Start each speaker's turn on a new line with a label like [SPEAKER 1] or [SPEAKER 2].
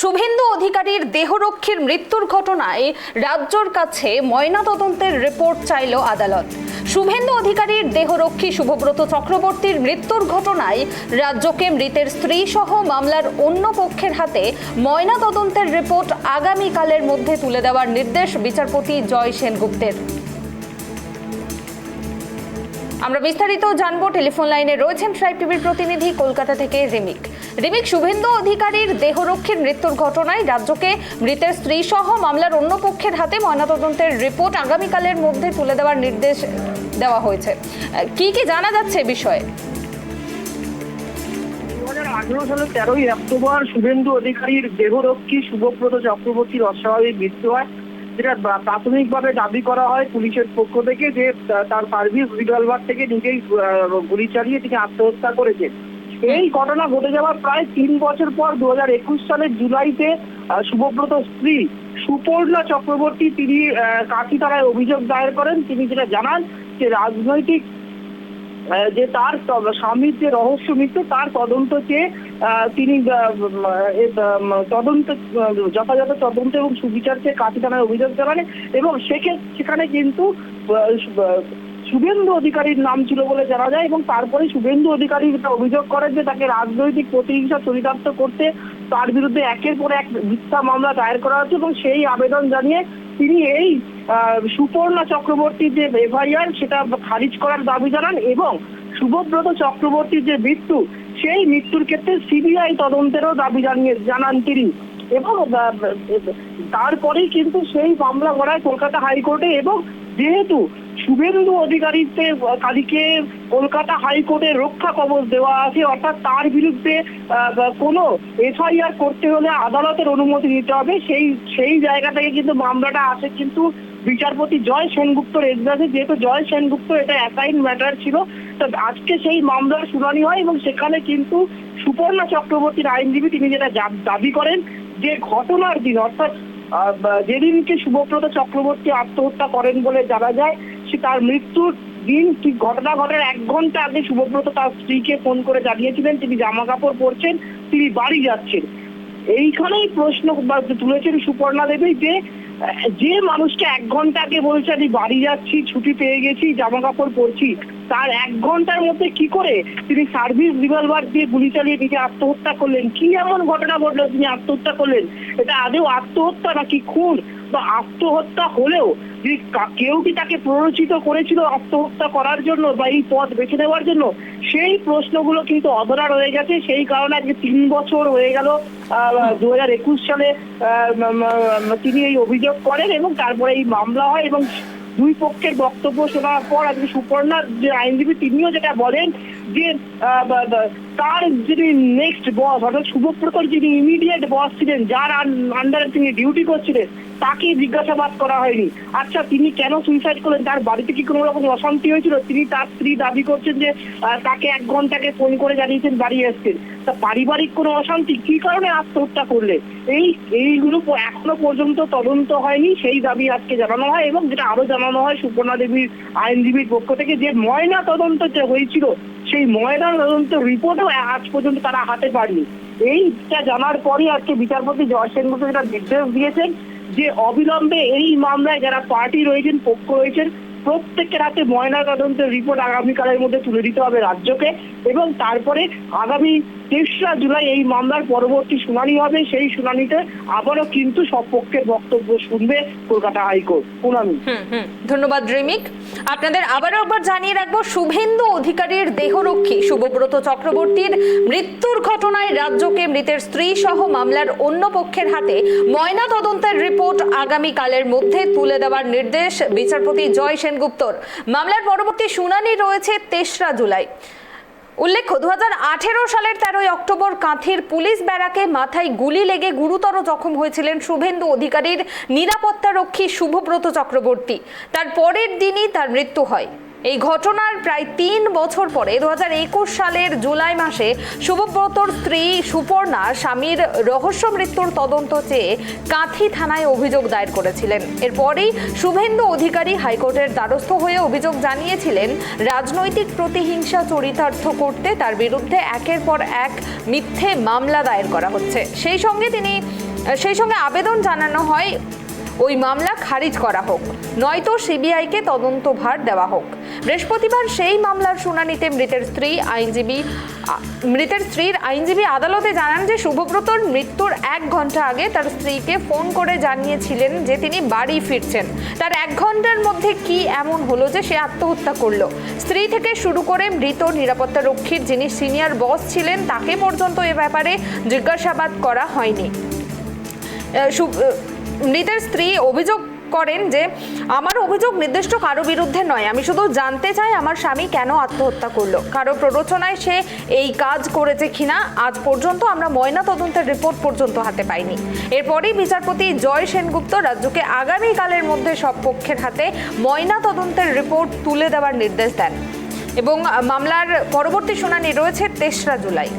[SPEAKER 1] শুভেন্দু অধিকারীর দেহরক্ষীর মৃত্যুর ঘটনায় রাজ্যর কাছে ময়নাতদন্তের রিপোর্ট চাইল আদালত। শুভেন্দু অধিকারীর দেহরক্ষী শুভব্রত চক্রবর্তীর মৃত্যুর ঘটনায় রাজ্যকে মৃতের স্ত্রী সহ মামলার অন্য পক্ষের হাতে ময়নাতদন্তের রিপোর্ট আগামীকালের মধ্যে তুলে দেওয়ার নির্দেশ বিচারপতি জয় সেনগুপ্তের। আমরা বিস্তারিত জানব, টেলিফোন লাইনে রয়েছেন ট্রাইব টিভির প্রতিনিধি, কলকাতা থেকে রিমিক। রিমিক শুভেন্দু অধিকারীর দেহরক্ষীর মৃত্যুর ঘটনায় রাজ্যকে মৃতের স্ত্রী সহ মামলার অন্য পক্ষের হাতে ময়নাতদন্তের রিপোর্ট আগামীকালের মধ্যে তুলে দেওয়ার নির্দেশ দেওয়া হয়েছে। কি কি জানা যাচ্ছে বিষয়ে?
[SPEAKER 2] আঠেরো সালের তেরোই অক্টোবর শুভেন্দু অধিকারীর দেহরক্ষী শুভব্রত চক্রবর্তীর অস্বাভাবিক মৃত্যু হয়, যেটা প্রাথমিকভাবে দাবি করা হয় পুলিশের পক্ষ থেকে যে তার সার্ভিস রিভলভার থেকে নিজেই গুলি চালিয়ে তিনি আত্মহত্যা করেছেন। এই ঘটনা ঘটে যাওয়ার প্রায় তিন বছর পর দু হাজার একুশ সালের জুলাইতে শুভব্রত স্ত্রী সুপর্ণা চক্রবর্তী তিনি আহ, কাঁথিতারায় অভিযোগ দায়ের করেন। তিনি যেটা জানান যে রাজনৈতিক যে তার স্বামীর যে রহস্য মৃত্যু তার তদন্ত চেয়ে তিনি তদন্ত যথাযথ তদন্ত এবং সুবিচার চেয়ে কাঠি থানায় অভিযোগ জানান এবং সেক্ষে- সেখানে কিন্তু শুভেন্দু অধিকারীর নাম ছিল বলে জানা যায় এবং তারপরে শুভেন্দু অধিকারী অভিযোগ করেন যে তাকে রাজনৈতিক প্রতিহিংসা চরিতার্থ করতে তার বিরুদ্ধে একের পর এক মিথ্যা মামলা দায়ের করা হচ্ছে এবং সেই আবেদন জানিয়ে তিনি এই সুপর্ণা চক্রবর্তীর যে এফআইআর সেটা খারিজ করার দাবি জানান এবং শুভব্রত চক্রবর্তীর যে মৃত্যু, সেই মৃত্যুর ক্ষেত্রে সিবিআই তদন্তেরও দাবি জানিয়ে, জানান তিনি এবং তারপরেই কিন্তু সেই মামলা গড়ায় কলকাতা হাইকোর্টে এবং যেহেতু শুভেন্দু অধিকারীতে কালীকে কলকাতা হাইকোর্টে রক্ষা কবচ দেওয়া আছে, অর্থাৎ তার বিরুদ্ধে কোনো এফআইআর করতে হলে আদালতের অনুমতি নিতে হবে। সেই সেই জায়গা থেকে কিন্তু মামলাটা আসে কিন্তু বিচারপতি জয় সেনগুপ্তর এজলাসে যেহেতু জয় সেনগুপ্ত এটা অ্যাসাইন ম্যাটার ছিল, তো আজকে সেই মামলার শুনানি হয় এবং সেখানে কিন্তু সুপর্ণা চক্রবর্তীর আইনজীবী তিনি যেটা দাবি করেন যে ঘটনার দিন, অর্থাৎ যেদিনকে শুভব্রত চক্রবর্তী আত্মহত্যা করেন বলে জানা যায় সে তার মৃত্যুর দিন ঠিক ঘটনা ঘটার এক ঘণ্টা আগে শুভব্রত তার স্ত্রীকে ফোন করে জানিয়েছিলেন, তিনি জামা কাপড় পরছেন, তিনি বাড়ি যাচ্ছেন। এইখানেই প্রশ্ন তুলেছেন সুপর্ণা দেবী যে যে মানুষকে এক ঘণ্টা আগে বলছে, আমি বাড়ি যাচ্ছি, ছুটি পেয়ে গেছি জামা কাপড় পরছি। তার এক ঘণ্টার মধ্যে কি করে তিনি সার্ভিস রিভলভার দিয়ে গুলি চালিয়ে নিজে আত্মহত্যা করলেন? কি এমন ঘটনা ঘটলো তিনি আত্মহত্যা করলেন? এটা আদেও আত্মহত্যা নাকি খুন? বা আত্মহত্যা হলেও যদি কেউ কি তাকে প্ররোচিত করেছিল আত্মহত্যা করার জন্য বা এই পথ বেছে নেওয়ার জন্য? সেই প্রশ্নগুলো কিন্তু অধরা রয়ে গেছে। সেই কারণে আজকে তিন বছর হয়ে গেল দু হাজার একুশ সালে তিনি এই অভিযোগ করেন এবং তারপরে এই মামলা হয় এবং দুই পক্ষের বক্তব্য শোনার পর আজকে সুপর্ণার যে আইনজীবী, তিনিও যেটা বলেন যে তার যিনি নেক্সট বস অর্থাৎ শুভপ্রতর যিনি ইমিডিয়েট বস ছিলেন, যার আন্ডারে তিনি ডিউটি করছিলেন, তাকে জিজ্ঞাসাবাদ করা হয়নি। আচ্ছা তিনি কেন সুইসাইড করলেন? তার বাড়িতে কি কোনো রকম অশান্তি হয়েছিল? তিনি তার স্ত্রী দাবি করছেন যে তাকে এক ঘন্টাকে ফোন করে জানিয়েছেন বাড়ি এসছেন। তা পারিবারিক কোনো অশান্তি? কি কারণে আত্মহত্যা করলে এই এইগুলো এখনও পর্যন্ত তদন্ত হয়নি। সেই দাবি আজকে জানানো হয় এবং যেটা আরও জানানো হয় সুপর্ণা দেবীর আইনজীবীর পক্ষ থেকে যে ময়না তদন্ত হয়েছিল, সেই ময়না তদন্ত রিপোর্টও আজ পর্যন্ত তারা হাতে পারেনি এইটা জানার পরই আজকে বিচারপতি জয় সেনগুপ্ত যেটা নির্দেশ দিয়েছেন যে অবিলম্বে এই মামলায় যারা পার্টি রয়েছেন, পক্ষ রয়েছেন প্রত্যেকের হাতে ময়না তদন্তের রিপোর্ট আগামীকালের মধ্যে তুলে দিতে হবে রাজ্যকে। এবং তারপরে আগামী তেসরা জুলাই এই মামলার পরবর্তী শুনানি হবে। সেই শুনানিতে আবারও কিন্তু সব পক্ষের বক্তব্য শুনবে কলকাতা হাইকোর্ট।
[SPEAKER 1] হুম। ধন্যবাদ, রিমিক। আপনাদের আবারও একবার জানিয়ে রাখব, শুভেন্দু অধিকারীর দেহরক্ষী শুভব্রত চক্রবর্তীর মৃত্যুর ঘটনায় রাজ্যকে মৃতের স্ত্রী সহ মামলার অন্য পক্ষের হাতে ময়না তদন্তের রিপোর্ট আগামীকালের মধ্যে তুলে দেওয়ার নির্দেশ বিচারপতি জয় সেনগুপ্তর। মামলার পরবর্তী শুনানি রয়েছে তেসরা জুলাই। উল্লেখ্য দু হাজার আঠেরো সালের তেরোই অক্টোবর কাঁথির পুলিশ ব্যারাকে মাথায় গুলি লেগে গুরুতর জখম হয়েছিলেন শুভেন্দু অধিকারীর নিরাপত্তা রক্ষী শুভব্রত চক্রবর্তী। তার পরের দিনই তার মৃত্যু হয়। এই ঘটনার প্রায় তিন বছর পরে দু হাজার একুশ সালের জুলাই মাসে শুভব্রতর স্ত্রী সুপর্ণা স্বামীর রহস্য মৃত্যুর তদন্ত চেয়ে কাঁথি থানায় অভিযোগ দায়ের করেছিলেন। এরপরেই শুভেন্দু অধিকারী হাইকোর্টের দ্বারস্থ হয়ে অভিযোগ জানিয়েছিলেন, রাজনৈতিক প্রতিহিংসা চরিতার্থ করতে তার বিরুদ্ধে একের পর এক মিথ্যে মামলা দায়ের করা হচ্ছে। সেই সঙ্গে তিনি, সেই সঙ্গে আবেদন জানানো হয় ওই মামলা খারিজ করা হোক। নয়তো সিবিআইকে তদন্তভার দেওয়া হোক। বৃহস্পতিবার সেই মামলার শুনানিতে মৃতের স্ত্রী আইনজীবী মৃতের স্ত্রীর আইনজীবী আদালতে জানান যে শুভব্রতর মৃত্যুর এক ঘণ্টা আগে তার স্ত্রীকে ফোন করে জানিয়েছিলেন যে তিনি বাড়ি ফিরছেন। তার এক ঘণ্টার মধ্যে কি এমন হলো যে সে আত্মহত্যা করল? স্ত্রী থেকে শুরু করে মৃত নিরাপত্তা রক্ষীর যিনি সিনিয়র বস ছিলেন, তাকে পর্যন্ত এ ব্যাপারে জিজ্ঞাসাবাদ করা হয়নি। মৃতের স্ত্রী অভিযোগ করেন যে আমার অভিযোগ নির্দিষ্ট কারও বিরুদ্ধে নয়। আমি শুধু জানতে চাই আমার স্বামী কেন আত্মহত্যা করল। কারও প্ররোচনায় সে এই কাজ করেছে কিনা, আজ পর্যন্ত আমরা ময়না তদন্তের রিপোর্ট পর্যন্ত হাতে পাইনি। এরপরেই বিচারপতি জয় সেনগুপ্ত রাজ্যকে আগামীকালের মধ্যে সব পক্ষের হাতে ময়না তদন্তের রিপোর্ট তুলে দেওয়ার নির্দেশ দেন এবং মামলার পরবর্তী শুনানি রয়েছে তেসরা জুলাই।